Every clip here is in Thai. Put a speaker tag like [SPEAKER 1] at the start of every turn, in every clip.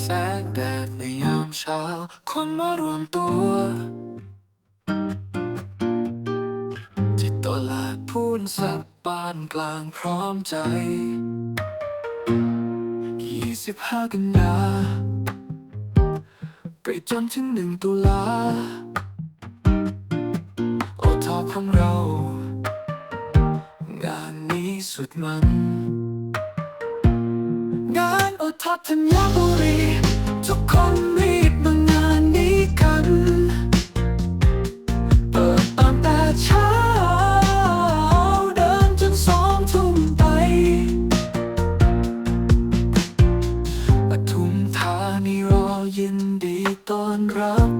[SPEAKER 1] แสงแดดในยามเช้า คนมารวมตัว ที่ตลาดพูนสักปานกลางพร้อมใจยี่สิบห้ากันยา ไปจนถึงหนึ่งตุลา โอทอปของเรา งานนี้สุดมัน อทอดธับุรี ทุกคนรีบมางานนี้กันตั้งแต่เช้า เดินจนสองทุ่มไปปทุมธานีรอยินดีต้อนรับ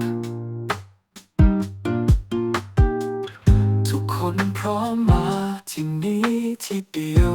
[SPEAKER 1] ทุกคนพร้อมมาที่นี้ที่เดียว